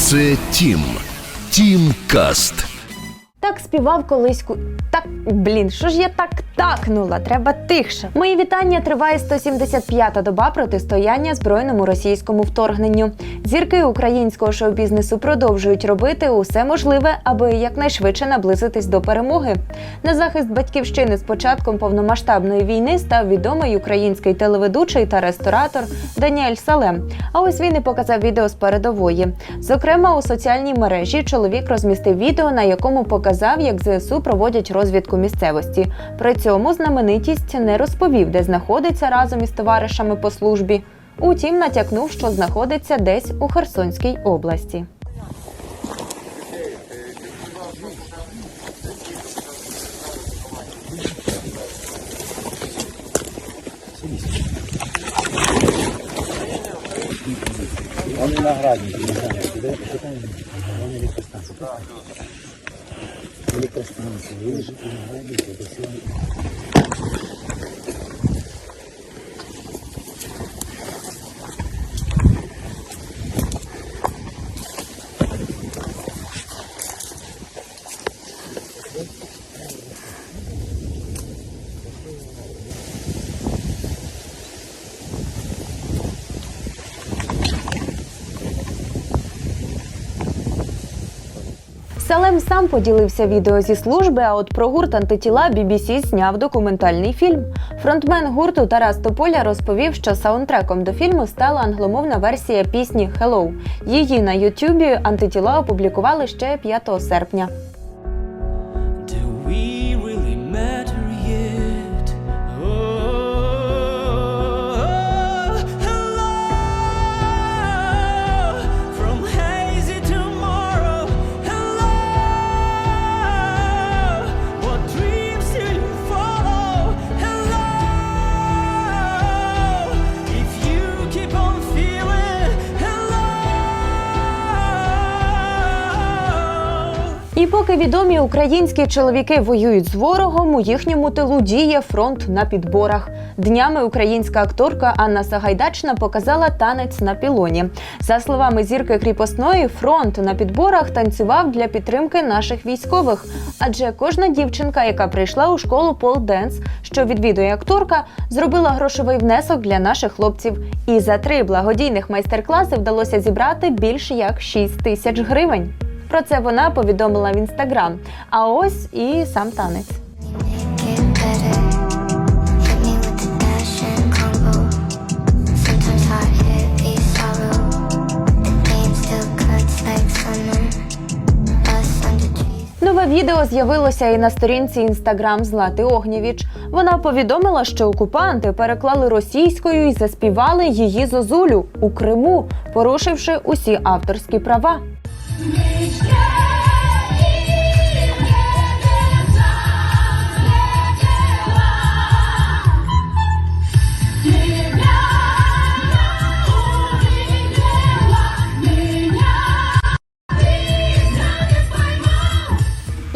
Це Тім. Тім Каст. Так співав колись ку... Так, блін, що ж я так такнула? Треба тихше. Мої вітання триває 175-та доба протистояння збройному російському вторгненню. Зірки українського шоу-бізнесу продовжують робити усе можливе, аби якнайшвидше наблизитись до перемоги. На захист батьківщини з початком повномасштабної війни став відомий український телеведучий та ресторатор Даніель Салем. А ось він і показав відео з передової. Зокрема, у соціальній мережі чоловік розмістив відео, на якому показав, як ЗСУ проводять розвідку місцевості. При цьому знаменитість не розповів, де знаходиться разом із товаришами по службі. Утім, натякнув, що знаходиться десь у Херсонській області. Он виноградник, виноградник. ele para a hoje, ele vai me obedecer. Салем сам поділився відео зі служби, а от про гурт антитіла BBC зняв документальний фільм. Фронтмен гурту Тарас Тополя розповів, що саундтреком до фільму стала англомовна версія пісні Hello. Її на Ютубі антитіла опублікували ще 5 серпня. Поки відомі українські чоловіки воюють з ворогом, у їхньому тилу діє фронт на підборах. Днями українська акторка Анна Сагайдачна показала танець на пілоні. За словами зірки кріпосної, фронт на підборах танцював для підтримки наших військових. Адже кожна дівчинка, яка прийшла у школу Пол Денс, що відвідує акторка, зробила грошовий внесок для наших хлопців. І за три благодійних майстер-класи вдалося зібрати більш як 6 тисяч гривень. Про це вона повідомила в інстаграм. А ось і сам танець. Нове відео з'явилося і на сторінці інстаграм Злати Огнєвіч. Вона повідомила, що окупанти переклали російською і заспівали її зозулю у Криму, порушивши усі авторські права.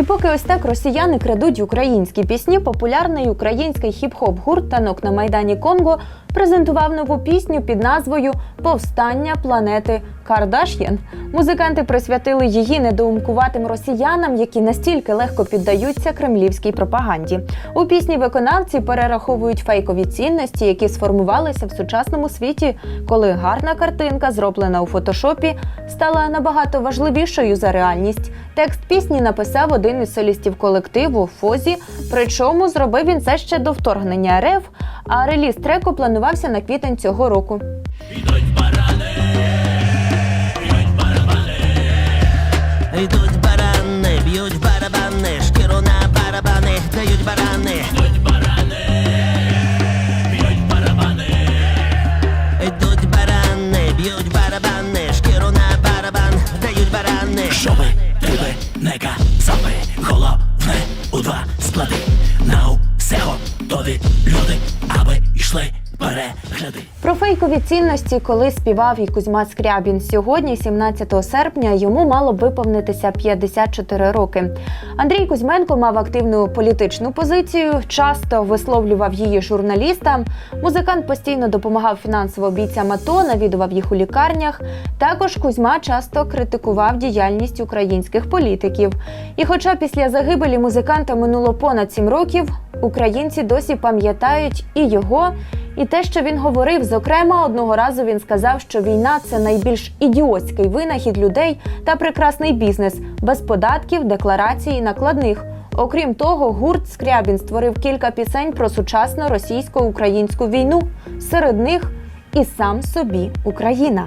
І поки ось так росіяни крадуть українські пісні, популярний український хіп-хоп гурт танок на майдані Конго презентував нову пісню під назвою Повстання планети Кардаш'ян. Музиканти присвятили її недоумкуватим росіянам, які настільки легко піддаються кремлівській пропаганді. У пісні виконавці перераховують фейкові цінності, які сформувалися в сучасному світі, коли гарна картинка, зроблена у фотошопі, стала набагато важливішою за реальність. Текст пісні написав один із солістів колективу Фозі. Причому зробив він це ще до вторгнення РФ, а реліз треку планувався на квітень цього року. Йдуть барани, б'ють барабани, шкіру на барабани, дають. Барани, Вікові цінності, коли співав і Кузьма Скрябін. Сьогодні, 17 серпня, йому мало виповнитися 54 роки. Андрій Кузьменко мав активну політичну позицію, часто висловлював її журналістам. Музикант постійно допомагав фінансово бійцям АТО, навідував їх у лікарнях. Також Кузьма часто критикував діяльність українських політиків. І хоча після загибелі музиканта минуло понад сім років, українці досі пам'ятають і його, і те, що він говорив. Зокрема, одного разу він сказав, що війна це найбільш ідіотський винахід людей та прекрасний бізнес без податків, декларацій і накладних. Окрім того, гурт Скрябін створив кілька пісень про сучасну російсько-українську війну. Серед них і сам собі Україна.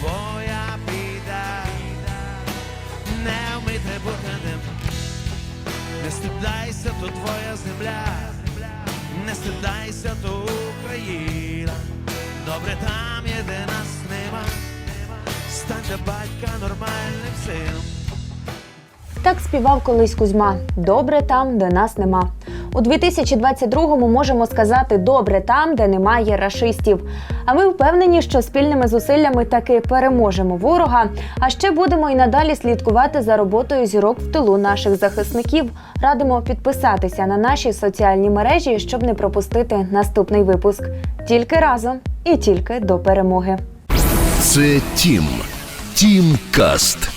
твоя біда не вміти бути. Не стидайся, то твоя земля, не стидайся, то Україна. Добре там є, де нас нема. Стань для батька нормальним сином. Так співав колись Кузьма. Добре там, де нас нема. У 2022-му можемо сказати добре там, де немає рашистів. А ми впевнені, що спільними зусиллями таки переможемо ворога. А ще будемо і надалі слідкувати за роботою зірок в тилу наших захисників. Радимо підписатися на наші соціальні мережі, щоб не пропустити наступний випуск. Тільки разом і тільки до перемоги. Це Тім. Тім Каст.